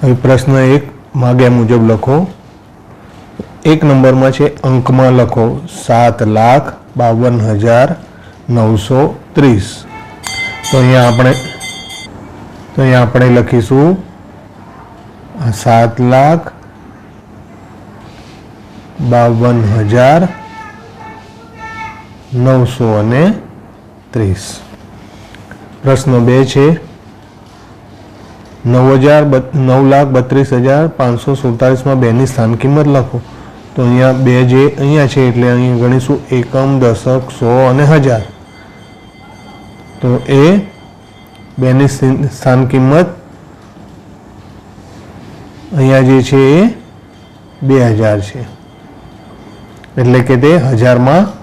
હવે પ્રશ્ન એક, માગ્યા મુજબ લખો. એક નંબરમાં છે, અંકમાં લખો, સાત લાખ બાવન હજાર નવસો ત્રીસ. તો અહીંયા આપણે, તો અહીંયા આપણે લખીશું સાત લાખ બાવન હજાર નવસો અને ત્રીસ. પ્રશ્ન બે છે નવ હજાર નવ લાખ બત્રીસ હજાર પાંચસો સુડતાલીસમાં બેની સ્થાન કિંમત લખો. તો અહીંયા બે જે અહીંયા છે એટલે અહીંયા ગણીશું એકમ, દશક, સો અને હજાર. તો એ બેની સ્થિ- સ્થાન કિંમત અહીંયા જે છે એ બે હજાર છે. એટલે કે તે હજારમાં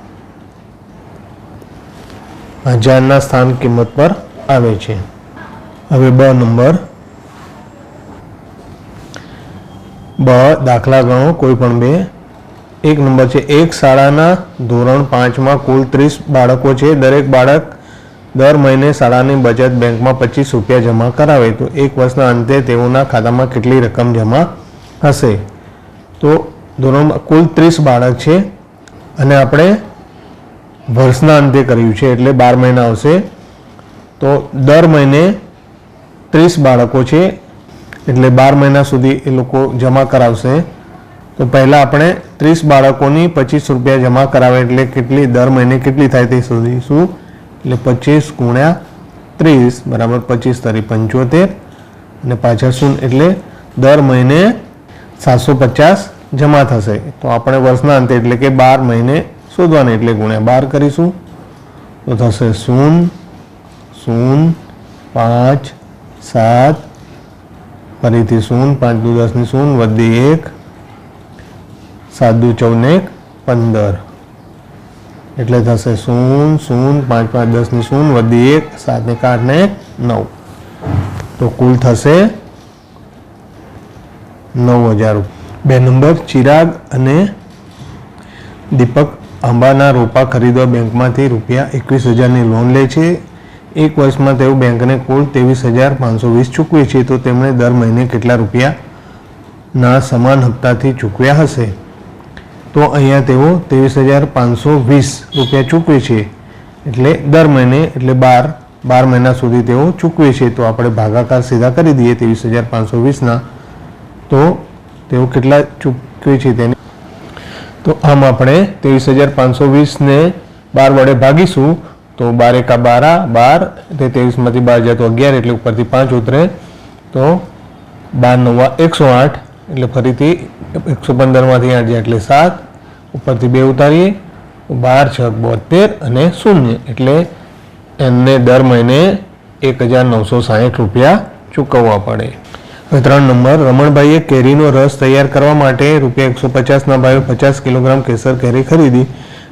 હજારના સ્થાન કિંમત પર આવે છે. હવે બ નંબર બ, દાખલા ગણો, કોઈ પણ બે. એક નંબર છે, એક શાળાના ધોરણ પાંચમાં કુલ ત્રીસ બાળકો છે. દરેક બાળક દર મહિને શાળાની બચત બેંકમાં પચીસ રૂપિયા જમા કરાવે. તો એક વર્ષના અંતે તેઓના ખાતામાં કેટલી રકમ જમા હશે? તો ધોરણમાં કુલ ત્રીસ બાળક છે. અને આપણે વર્ષના અંતે કર્યું છે, એટલે બાર મહિના આવશે. તો દર મહિને ત્રીસ બાળકો છે. એટલે બાર મહિના સુધી એ લોકો જમા કરાવશે. તો પહેલાં આપણે ત્રીસ બાળકોની પચીસ રૂપિયા જમા કરાવે એટલે કેટલી, દર મહિને કેટલી થાય તે શોધીશું એટલે પચીસ ગુણ્યા ત્રીસ, બરાબર પચીસ તરી પંચોતેર. અને પાછળ શું? એટલે દર મહિને સાતસો પચાસ જમા થશે. તો આપણે વર્ષના અંતે એટલે કે બાર મહિને શોધવાની એટલે ગુણ્યા બાર કરીશું. તો થશે શૂન શૂન, પાંચ, સાત ફરીથી શૂન પાંચ દુ દસની શૂન્ય વધી એક સાત દુ ચૌદ એક પંદર. એટલે થશે શૂન શૂન પાંચ પાંચ દસની શૂન વધી એક સાત ને આઠ ને એક, નવ. તો કુલ થશે નવ હજાર બે નંબર ચિરાગ અને દીપક આંબાના રોપા ખરીદવા બેંકમાંથી રૂપિયા એકવીસ હજારની લોન લે છે. એક વર્ષમાં તેઓ બેંકને કુલ ત્રેવીસ હજાર પાંચસો વીસ ચૂકવે છે, તો તેમણે દર મહિને કેટલા રૂપિયાના સમાન હપ્તાથી ચૂકવ્યા હશે? તો અહીંયા તેઓ ત્રેવીસ હજાર પાંચસો વીસ રૂપિયા ચૂકવે છે, એટલે દર મહિને, એટલે બાર બાર મહિના સુધી તેઓ ચૂકવે છે. તો આપણે ભાગાકાર સીધા કરી દઈએ ત્રેવીસ હજાર પાંચસો વીસના તો તેઓ કેટલા ચૂકવે છે તેને? તો આમ આપણે ત્રેવીસ હજાર પાંચસો વીસને બાર વડે ભાગીશું. તો બાર એકા બારા, બાર, તે ત્રેવીસમાંથી બાર જાય તો અગિયાર, એટલે ઉપરથી પાંચ ઉતરે. તો બાર નવા એકસો આઠ, એટલે ફરીથી એકસો પંદરમાંથી આઠ જાય એટલે સાત. ઉપરથી બે ઉતારીએ. બાર, છ, બોતેર અને શૂન્ય, એટલે એમને દર મહિને એક હજાર નવસો સાહીઠ રૂપિયા ચૂકવવા પડે. હવે ત્રણ નંબર, રમણભાઈએ કેરીનો રસ તૈયાર કરવા માટે રૂપિયા એકસો પચાસના ભાવે પચાસ કિલોગ્રામ કેસર કેરી ખરીદી.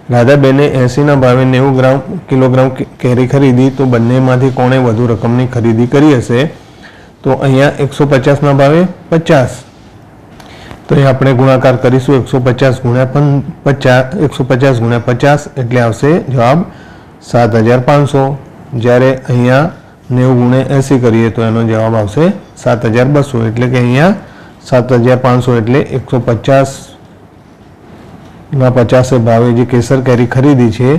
રાધાબેને એંસીના ભાવે નેવું ગ્રામ કિલોગ્રામ કેરી ખરીદી, તો બંનેમાંથી કોણે વધુ રકમની ખરીદી કરી હશે? તો અહીંયા એકસો પચાસના ભાવે પચાસ. તો અહીં આપણે ગુણાકાર કરીશું. એકસો પચાસ ગુણ્યા પણ પચાસ એકસો પચાસ ગુણ્યા પચાસ એટલે આવશે જવાબ સાત હજાર પાંચસો. જ્યારે અહીંયા નેવું ગુણ્યા એંસી કરીએ તો એનો જવાબ આવશે સાત હજાર બસો. એટલે કે અહીંયા સાત હજાર પાંચસો એટલે એકસો પચાસ ના પચાસે ભાવે જે કેસર કેરી ખરીદી છે,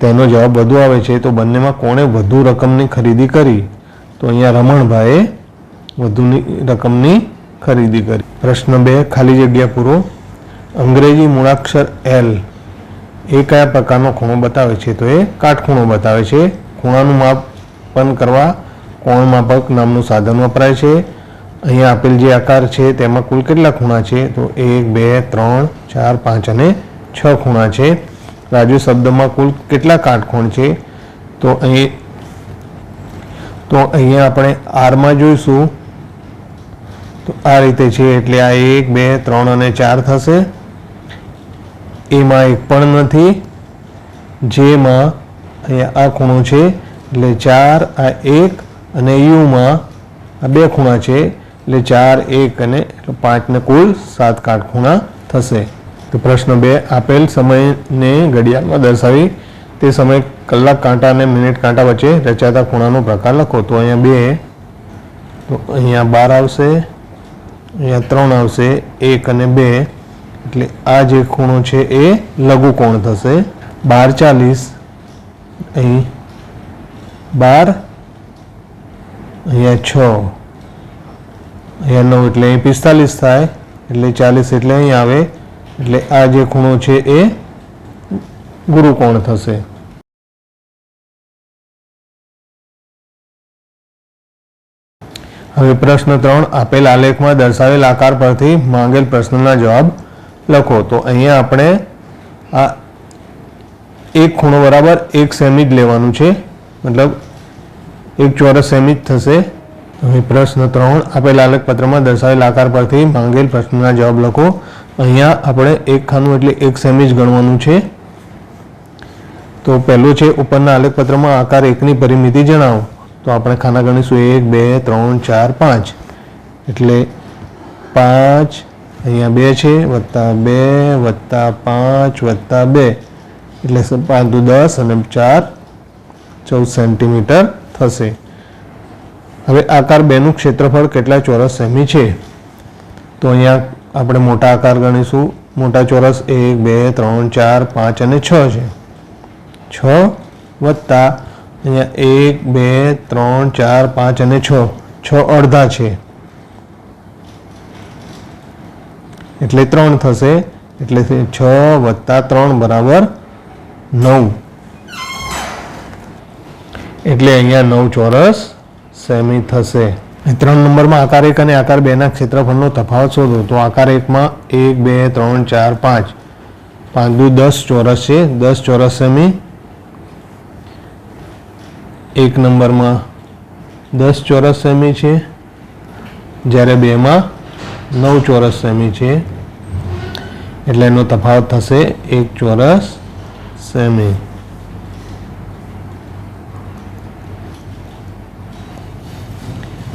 તેનો જવાબ વધુ આવે છે, તો બંનેમાં કોણે વધુ રકમની ખરીદી કરી? તો અહીંયા રમણભાઈએ વધુની રકમની ખરીદી કરી. પ્રશ્ન બે, ખાલી જગ્યા પૂરો. અંગ્રેજી મૂળાક્ષર એલ એ કયા પ્રકારનો ખૂણો બતાવે છે? તો એ કાટખૂણો બતાવે છે. ખૂણાનું માપન કરવા કોણ માપક નામનું સાધન વપરાય છે? અહીંયા આપેલ જે આકાર છે, તેમાં કુલ કેટલા ખૂણા છે? તો એક, બે, ત્રણ, ચાર, પાંચ અને છ ખૂણા છે. રાજુ શબ્દમાં કુલ કેટલા કાટખૂણ છે? તો અહીં, તો અહીંયા આપણે આરમાં જોઈશું. તો આ રીતે છે, એટલે આ એક, બે, ત્રણ અને ચાર થશે. એમાં એક પણ નથી. જેમાં અહીંયા આ ખૂણો છે, એટલે ચાર, આ એક અને યુમાં આ બે ખૂણા છે. એટલે ચાર, એક અને એટલે પાંચ કુલ સાત કાટખૂણા થશે. તો પ્રશ્ન બે, આપેલ સમયને ઘડિયાળમાં દર્શાવી તે સમય કલાક કાંટા અને મિનિટ કાંટા વચ્ચે રચાતા ખૂણાનો પ્રકાર લખો. તો અહીંયા બે, તો અહીંયા બાર આવશે, અહીંયા ત્રણ આવશે, એક અને બે. એટલે આ જે ખૂણો છે એ લઘુ કોણ થશે. બાર ચાલીસ, અહીં બાર, અહીંયા છ. અહીંયા નવ એટલે અહીં પિસ્તાલીસ થાય, એટલે ચાલીસ એટલે અહીં આવે, એટલે આ જે ખૂણો છે એ ગુરુકોણ થશે. હવે પ્રશ્ન ત્રણ, આપેલ આલેખમાં દર્શાવેલ આકાર પરથી માંગેલ પ્રશ્નના જવાબ લખો. તો અહીંયા આપણે આ એક ખૂણો બરાબર એક સેમી જ લેવાનું છે. મતલબ એક ચોરસ સેમી જ થશે. હવે પ્રશ્ન ત્રણ. આપેલા આલેખ પત્રમાં દર્શાવેલ આકાર પરથી માંગેલ પ્રશ્નના જવાબ લખો. અહીંયા આપણે એક ખાનું એટલે એક સેમી જ ગણવાનું છે. તો પહેલું છે, ઉપરના આલેખ પત્રમાં આકાર એકની પરિમિતિ જણાવો. તો આપણે ખાના ગણીશું. એક, બે, ત્રણ, ચાર, પાંચ. એટલે પાંચ, અહીંયા બે છે, વત્તા બે, વત્તા પાંચ, વત્તા બે. એટલે પાંચ દસ અને ચાર ચૌદ સેન્ટીમીટર થશે. હવે આકાર બેનું ક્ષેત્રફળ કેટલા ચોરસ સેમી છે? તો અહીંયા આપણે મોટા આકાર ગણીશું. મોટા ચોરસ એક, બે, ત્રણ, ચાર, પાંચ અને છ છે. છ વત્તા અહીંયા એક, બે, ત્રણ, ચાર, પાંચ અને છ. છ અડધા છે. એટલે ત્રણ થશે. એટલે છ વત્તા ત્રણ બરાબર નવ. એટલે અહીંયા નવ ચોરસ સેમી થશે. ત્રણ નંબરમાં આકાર એક અને આકાર બેના ક્ષેત્રફળનો તફાવત શોધો. તો આકાર એકમાં એક, બે, ત્રણ, ચાર, પાંચ. પાંચ દુ દસ, ચોરસ છે. દસ, ચોરસ સેમી એક નંબરમાં દસ ચોરસ સેમી છે. જ્યારે બેમાં નવ ચોરસ સેમી છે. એટલે એનો તફાવત થશે એક ચોરસ સેમી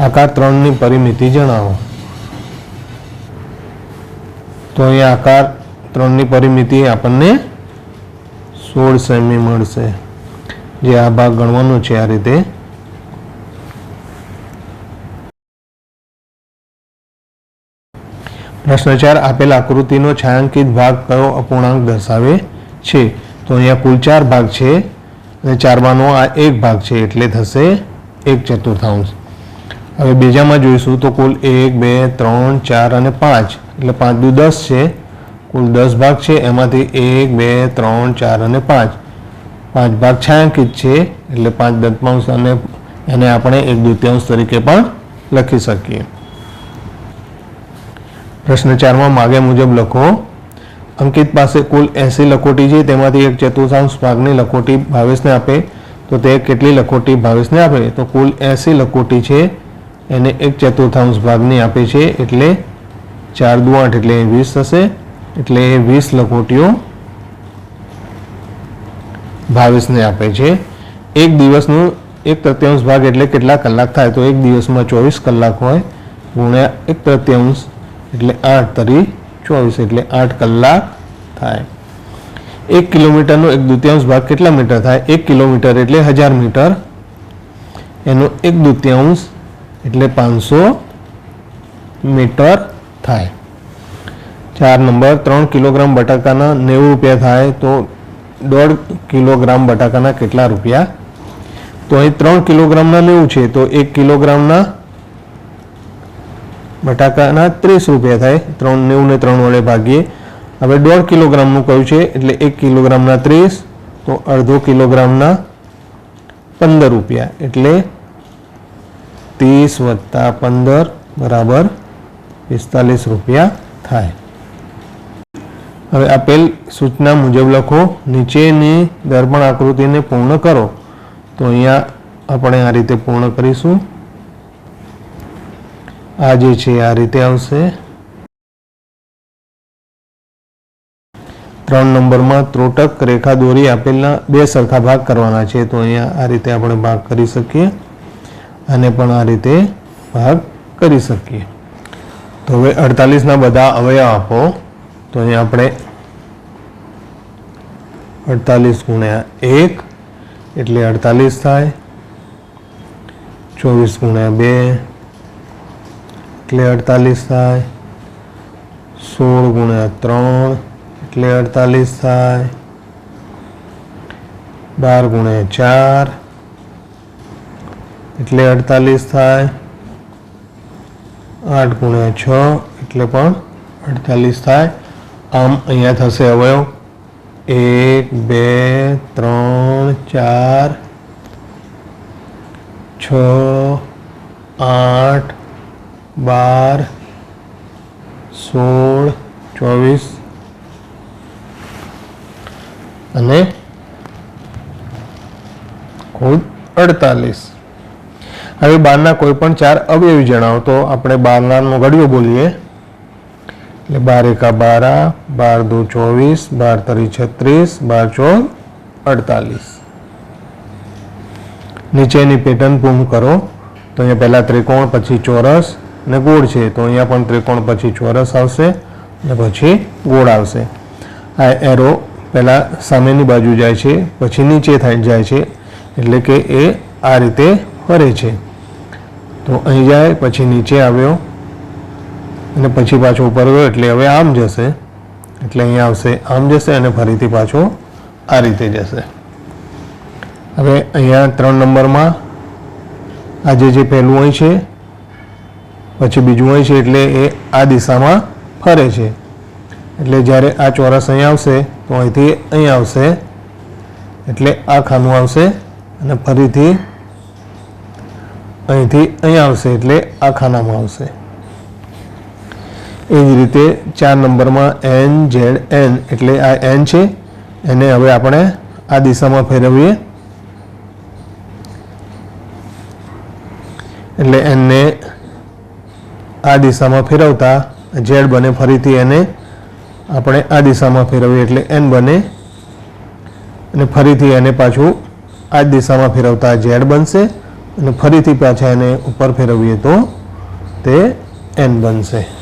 આકાર ત્રણની પરિમિતિ જણાવો. તો અહીંયા આકાર ત્રણની પરિમિતિ આપણને સોળ સેમી મળશે. જે આ ભાગ ગણવાનો છે આ રીતે. પ્રશ્ન ચાર, આપેલ આકૃતિનો છાંયાંકિત ભાગ કયો અપૂર્ણાંક દર્શાવે છે? તો અહીંયા કુલ ચાર ભાગ છે અને ચારમાંનો આ એક ભાગ છે, એટલે થશે એક ચતુર્થાંશ. હવે બીજામાં જોઈશું તો કુલ એક, બે, ત્રણ, ચાર અને પાંચ. એટલે પાંચ દુ દસ છે. કુલ દસ ભાગ છે. એમાંથી એક, બે, ત્રણ, ચાર અને પાંચ. પાંચ ભાગ છાંકિત છે. એટલે પાંચ દત્માંશ અને એને આપણે એક દ્વિતીયાંશ તરીકે પણ લખી શકીએ. પ્રશ્ન ચારમાં માગે મુજબ લખો. અંકિત પાસે કુલ એસી લખોટી છે. તેમાંથી એક ચતુર્થાંશ ભાગની લખોટી ભાવેશને આપે. તો તે કેટલી લખોટી ભાવેશને આપે? તો કુલ એસી લખોટી છે. એને એક ચતુર્થાંશ ભાગની આપે છે, એટલે ચાર દુ આઠ એટલે વીસ થશે, એટલે એ વીસ લખોટીઓ ભાવેશને આપે છે. એક દિવસનું એક તૃત્યાંશ ભાગ એટલે કેટલા કલાક થાય? તો એક દિવસમાં ચોવીસ કલાક હોય, ગુણ્યા એક તૃત્યાંશ એટલે આઠ તરી ચોવીસ એટલે આઠ કલાક થાય. એક કિલોમીટરનો એક દ્વિતીયાંશ ભાગ કેટલા મીટર થાય? એક કિલોમીટર એટલે હજાર મીટર. એનો એક દ્વિતીયાંશ એટલે પાંચસો મીટર થાય. ચાર નંબર, ત્રણ કિલોગ્રામ બટાકાના નેવું રૂપિયા થાય તો દોઢ કિલોગ્રામ બટાકાના કેટલા રૂપિયા? તો અહીં ત્રણ કિલોગ્રામના નેવું છે, તો એક કિલોગ્રામના બટાકાના ત્રીસ રૂપિયા થાય. ત્રણ નેવું ને ત્રણ વડે ભાગીએ. હવે દોઢ કિલોગ્રામનું કહ્યું છે? એટલે એક કિલોગ્રામના ત્રીસ, તો અડધો કિલોગ્રામના પંદર રૂપિયા. એટલે ત્રીસ વત્તા પંદર બરાબર પિસ્તાલીસ રૂપિયા થાય. હવે આપેલ સૂચના મુજબ લખો, નીચેની દર્પણ આકૃતિને પૂર્ણ કરો. તો અહીંયા આપણે આ રીતે પૂર્ણ કરીશું. આ જે છે, આ રીતે આવશે. ત્રણ નંબરમાં ત્રોટક રેખા દોરી આપેલના બે સરખા ભાગ કરવાના છે. તો અહીંયા આ રીતે આપણે ભાગ કરી શકીએ. અને પણ આ રીતે ભાગ કરી શકીએ. તો હવે અડતાલીસના બધા અવયવ આપો. તો અહીંયા આપણે અડતાલીસ ગુણ્યા એક એટલે અડતાલીસ થાય. ચોવીસ ગુણ્યા બે એટલે અડતાલીસ થાય. સોળ ગુણ્યા ત્રણ એટલે અડતાલીસ થાય. બાર ગુણ્યા ચાર એટલે અડતાલીસ થાય આઠ ગુણ્યા છ, એટલે પણ અડતાલીસ થાય. આમ અહીંયા થશે અવયવ એક, બે, ત્રણ, ચાર, છ, આઠ, બાર, સોળ, ચોવીસ. અને કુલ અડતાલીસ. હવે બારના કોઈપણ ચાર અવયવી જણાવો તો આપણે બારનાનો ઘડિયો બોલીએ. એટલે બાર એકા બારા, બાર દો ચોવીસ, બાર તરી છત્રીસ, બાર ચોર અડતાલીસ. નીચેની પેટર્ન પૂર્ણ કરો. તો અહીંયા પહેલાં ત્રિકોણ, પછી ચોરસ ને ગોળ છે. તો અહીંયા પણ ત્રિકોણ, પછી ચોરસ આવશે અને પછી ગોળ આવશે. આ એરો પહેલાં સામેની બાજુ જાય છે, પછી નીચે થઈ જાય છે. એટલે કે એ આ રીતે ફરે છે. તો અહીં જાય, પછી નીચે આવ્યો અને પછી પાછો ઉપર ગયો એટલે હવે આમ જશે. એટલે અહીંયા આવશે, આમ જશે અને ફરીથી પાછો આ રીતે જશે. હવે અહીંયા ત્રણ નંબરમાં આજે જે પહેલું અહીં છે, પછી બીજું અહીં છે, એટલે એ આ દિશામાં ફરે છે. એટલે જ્યારે આ ચોરસ અહીં આવશે, તો અહીંથી અહીં આવશે, એટલે આ ખાનું આવશે અને ફરીથી અહીંથી અહીં આવશે એટલે આ ખાનામાં આવશે. એ જ રીતે ચાર નંબરમાં એન, ઝેડ, એન એટલે આ એન છે. એને હવે આપણે આ દિશામાં ફેરવીએ. એટલે એનને આ દિશામાં ફેરવતા ઝેડ બને ફરીથી એને આપણે આ દિશામાં ફેરવીએ એટલે એન બને. અને ફરીથી એને પાછું આ દિશામાં ફેરવતા ઝેડ બનશે. અને ફરીથી પાછા એને ઉપર ફેરવીએ તો તે એન બનશે.